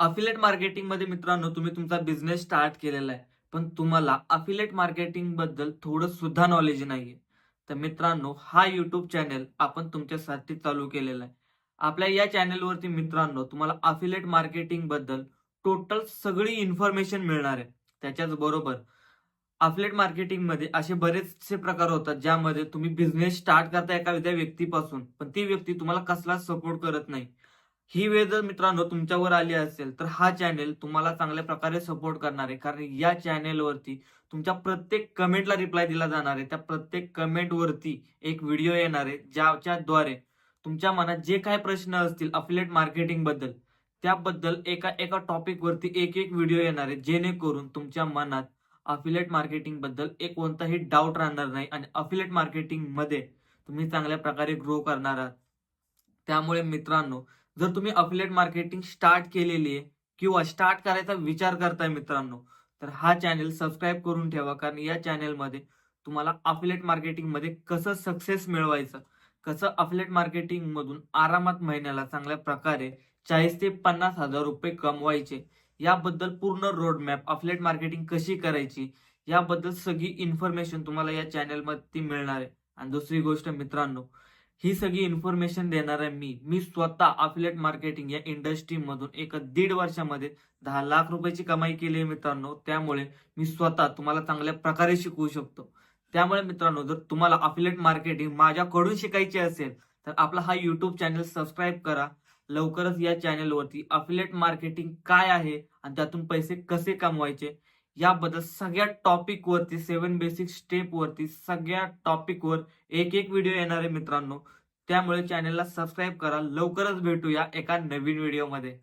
Affiliate मार्केटिंगमध्ये मित्रांनो तुम्ही तुमचा बिझनेस स्टार्ट केलेला आहे. पण तुम्हाला अफिलेट मार्केटिंगबद्दल थोडं सुद्धा नॉलेज नाहीये. तर मित्रांनो हा युट्यूब चॅनेल आपण तुमच्यासाठी चालू केलेला आहे. आपल्या या चॅनेलवरती मित्रांनो तुम्हाला अफिलेट मार्केटिंगबद्दल टोटल सगळी इन्फॉर्मेशन मिळणार आहे. त्याच्याच बरोबर अफिलेट मार्केटिंगमध्ये असे बरेचसे प्रकार होतात ज्यामध्ये तुम्ही बिझनेस स्टार्ट करता एखाद्या व्यक्तीपासून पण ती व्यक्ती तुम्हाला कसला सपोर्ट करत नाही. ही वेळ जर मित्रांनो तुमच्यावर आली असेल तर हा चॅनेल तुम्हाला चांगल्या प्रकारे सपोर्ट करणार आहे. कारण या चॅनेलवरती तुमच्या प्रत्येक कमेंटला रिप्लाय दिला जाणार आहे. त्या प्रत्येक कमेंटवरती एक व्हिडिओ येणार आहे ज्याच्याद्वारे तुमच्या मनात जे काही प्रश्न असतील अफिलेट मार्केटिंगबद्दल त्याबद्दल एका एका टॉपिकवरती एक एक व्हिडिओ येणार आहे. जेणेकरून तुमच्या मनात अफिलेट मार्केटिंगबद्दल एक कोणताही डाऊट राहणार नाही आणि अफिलेट मार्केटिंगमध्ये तुम्ही चांगल्या प्रकारे ग्रो करणार आहात. त्यामुळे मित्रांनो जर तुम्ही अफिलेट मार्केटिंग स्टार्ट केलेली आहे किंवा स्टार्ट करायचा विचार करताय मित्रांनो तर हा चॅनेल सबस्क्राईब करून ठेवा. कारण या चॅनेलमध्ये तुम्हाला अफिलेट मार्केटिंगमध्ये कसं सक्सेस मिळवायचं कसं अफिलेट मार्केटिंग मधून आरामात महिन्याला चांगल्या प्रकारे चाळीस ते पन्नास हजार रुपये कमवायचे याबद्दल पूर्ण रोड मॅप अफिलेट मार्केटिंग कशी करायची याबद्दल सगळी इन्फॉर्मेशन तुम्हाला या चॅनलमध्ये मिळणार आहे. आणि दुसरी गोष्ट मित्रांनो ही सगळी इन्फॉर्मेशन देणार आहे मी. मी स्वतः अफिलेट मार्केटिंग या इंडस्ट्री मधून एक दीड वर्षामध्ये दहा लाख रुपयाची कमाई केली आहे मित्रांनो. त्यामुळे मी स्वतः तुम्हाला चांगल्या प्रकारे शिकवू शकतो. त्यामुळे मित्रांनो जर तुम्हाला अफिलेट मार्केटिंग माझ्याकडून शिकायची असेल तर आपला हा युट्यूब चॅनल सबस्क्राईब करा. लवकरच या चॅनलवरती अफिलेट मार्केटिंग काय आहे आणि त्यातून पैसे कसे कमवायचे याबद्दल सगळ्या टॉपिक वरती सेवन बेसिक स्टेप वरती सगळ्या टॉपिक वर एक एक व्हिडिओ येणार आहे मित्रांनो. त्यामुळे चॅनेलला सबस्क्राईब करा. लवकरच भेटूया एका नवीन व्हिडिओमध्ये.